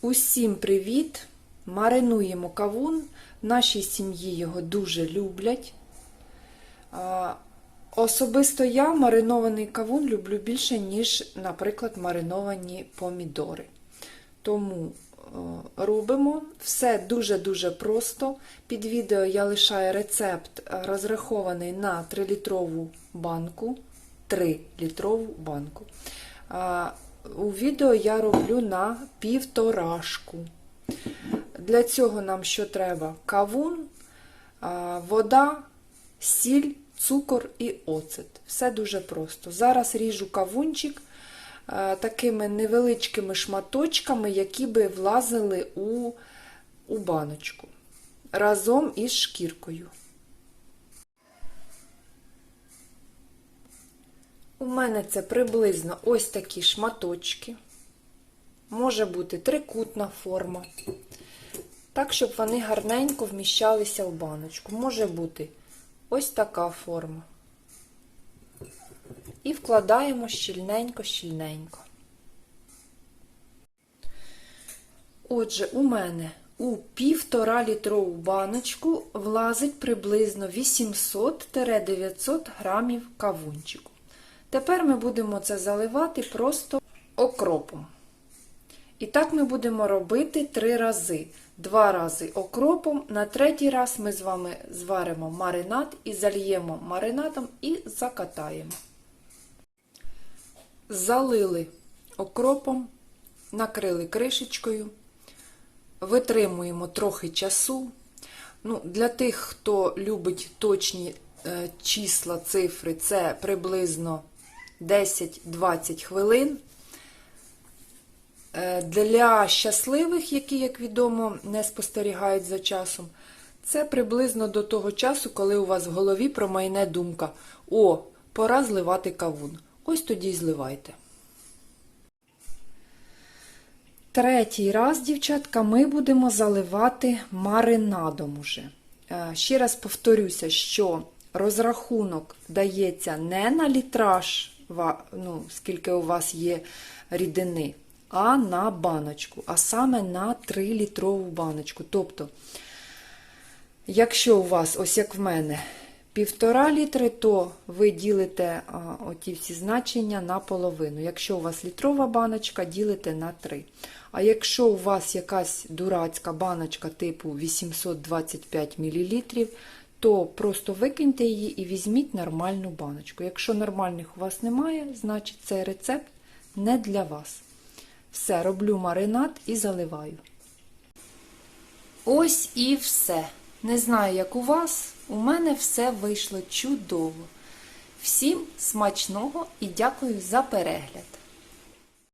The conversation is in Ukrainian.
Усім привіт! Маринуємо кавун. В нашій сім'ї його дуже люблять. Особисто я маринований кавун люблю більше, ніж, наприклад, мариновані помідори. Тому е, робимо все дуже-дуже просто. Під відео я лишаю рецепт, е, розрахований на 3-літрову банку. 3-літрову банку. У відео я роблю на півторашку. Для цього нам що треба? Кавун, вода, сіль, цукор і оцет. Все дуже просто. Зараз ріжу кавунчик такими невеличкими шматочками, які би влазили у, у баночку разом із шкіркою. У мене це приблизно ось такі шматочки. Може бути трикутна форма. Так, щоб вони гарненько вміщалися в баночку. Може бути ось така форма. І вкладаємо щільненько-щільненько. Отже, у мене у півтора літрову баночку влазить приблизно 800-900 грамів кавунчику. Тепер ми будемо це заливати просто окропом. І так ми будемо робити три рази. Два рази окропом, на третій раз ми з вами зваримо маринад і зальємо маринадом і закатаємо. Залили окропом, накрили кришечкою, витримуємо трохи часу. Ну, Для тих, хто любить точні е, числа, цифри, це приблизно 10-20 хвилин. Е, Для щасливих, які, як відомо, не спостерігають за часом, це приблизно до того часу, коли у вас в голові промайне думка: О, пора зливати кавун. Ось тоді й зливайте. Третій раз, дівчатка, ми будемо заливати маринадом уже. Е, Ще раз повторюся, що розрахунок дається не на літраж, ну, скільки у вас є рідини, а на баночку, а саме на 3-літрову баночку. Тобто, якщо у вас, ось як в мене, півтора літри, то ви ділите а, оті всі значення на половину. Якщо у вас літрова баночка, ділите на 3. А якщо у вас якась дурацька баночка типу 825 мл, то просто викиньте її і візьміть нормальну баночку. Якщо нормальних у вас немає, значить цей рецепт не для вас. Все, роблю маринад і заливаю. Ось і все. Не знаю, як у вас, у мене все вийшло чудово. Всім смачного і дякую за перегляд!